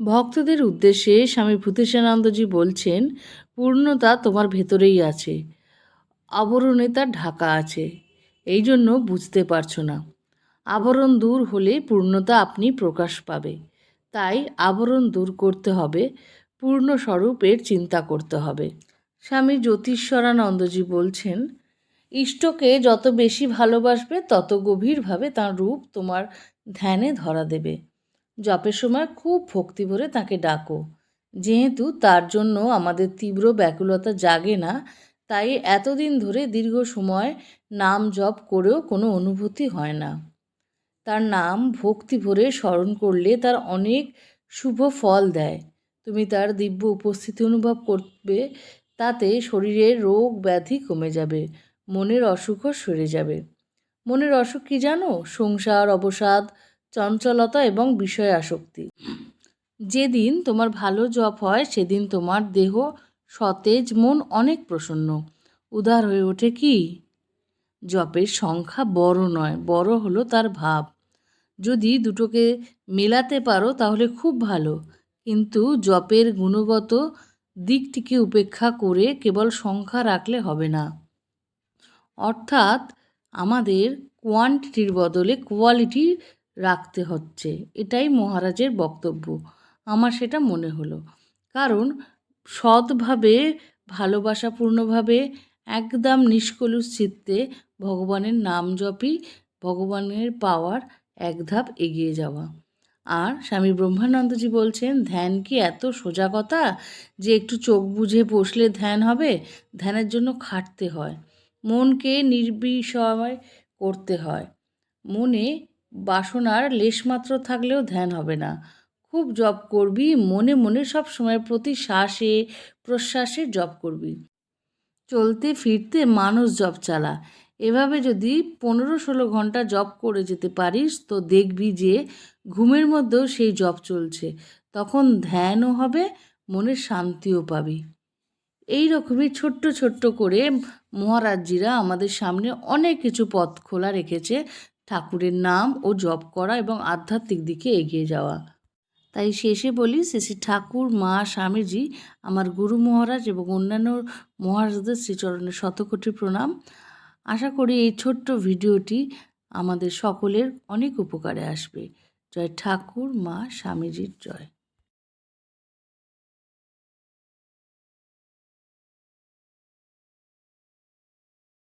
ভক্তদের উদ্দেশ্যে স্বামী ভূতেশানন্দজি বলছেন, পূর্ণতা তোমার ভেতরেই আছে, আবরণে তার ঢাকা আছে, এই জন্য বুঝতে পারছ না। আবরণ দূর হলে পূর্ণতা আপনি প্রকাশ পাবে। তাই আবরণ দূর করতে হবে পূর্ণ স্বরূপের চিন্তা করতে হবে। স্বামী জ্যোতিষ্বরানন্দজি বলছেন, ইষ্টকে যত বেশি ভালোবাসবে, তত গভীরভাবে তার রূপ তোমার ধ্যানে ধরা দেবে। জপের সময় খুব ভক্তি ভরে তাকে ডাকো। যেহেতু তার জন্য আমাদের তীব্র ব্যাকুলতা জাগে না, তাই এতদিন ধরে দীর্ঘ সময় নাম জপ করেও কোনো অনুভূতি হয় না। তার নাম ভক্তি ভরে স্মরণ করলে তার অনেক শুভ ফল দেয়। তুমি তার দিব্য উপস্থিতি অনুভব করবে, তাতে শরীরের রোগ ব্যাধি কমে যাবে, মনের অসুখও সরে যাবে। মনের অসুখ কি জানো? সংসার, অবসাদ চঞ্চলতা এবং বিষয় আসক্তি যেদিন তোমার ভালো জপ হয়, সেদিন তোমার দেহ সতেজ, মন অনেক প্রসন্ন। উদার হয়ে ওঠে কি? জপের সংখ্যা বড় নয়, বড় হলো তার ভাব। যদি দুটোকে মেলাতে পারো, তাহলে খুব ভালো। কিন্তু জপের গুণগত দিকটিকে উপেক্ষা করে কেবল সংখ্যা রাখলে হবে না। অর্থাৎ আমাদের কোয়ান্টিটির বদলে কোয়ালিটি রাখতে হচ্ছে। এটাই মহারাজের বক্তব্য। আমার সেটা মনে হলো। কারণ সৎভাবে, ভালোবাসাপূর্ণভাবে, একদম নিষ্কলুষ চিত্তে ভগবানের নাম জপই ভগবানের পাওয়ার এক ধাপ এগিয়ে যাওয়া। আর স্বামী ব্রহ্মানন্দজি বলছেন, ধ্যান কি এত সোজা কথা যে একটু চোখ বুঝে বসলে ধ্যান হবে? ধ্যানের জন্য খাটতে হয়। মনকে নির্বিষয় করতে হয়। মনে বাসনার লেশমাত্র থাকলেও ধ্যান হবে না। খুব জপ করবি, মনে মনে সব সময় প্রতি শ্বাসে, প্রশ্বাসে জপ করবি। চলতে ফিরতে মানুষ জপ চালা। এভাবে যদি পনেরো ষোলো ঘণ্টা জব করে যেতে পারিস, তো দেখবি যে ঘুমের মধ্যেও সেই জব চলছে। তখন ধ্যানও হবে, মনের শান্তিও পাবি। এই রকমই ছোট্ট ছোট্ট করে মহারাজজিরা আমাদের সামনে অনেক কিছু পথ খোলা রেখেছে। ঠাকুরের নাম ও জপ করা এবং আধ্যাত্মিক দিকে এগিয়ে যাওয়া। তাই শেষে বলি শ্রী ঠাকুর, মা, স্বামীজি, আমার গুরু মহারাজ এবং অন্যান্য মহারাজদের শ্রীচরণের শতকোটি প্রণাম। আশা করি এই ছোট্ট ভিডিওটি আমাদের সকলের অনেক উপকারে আসবে। জয় ঠাকুর, মা, স্বামীজির জয়।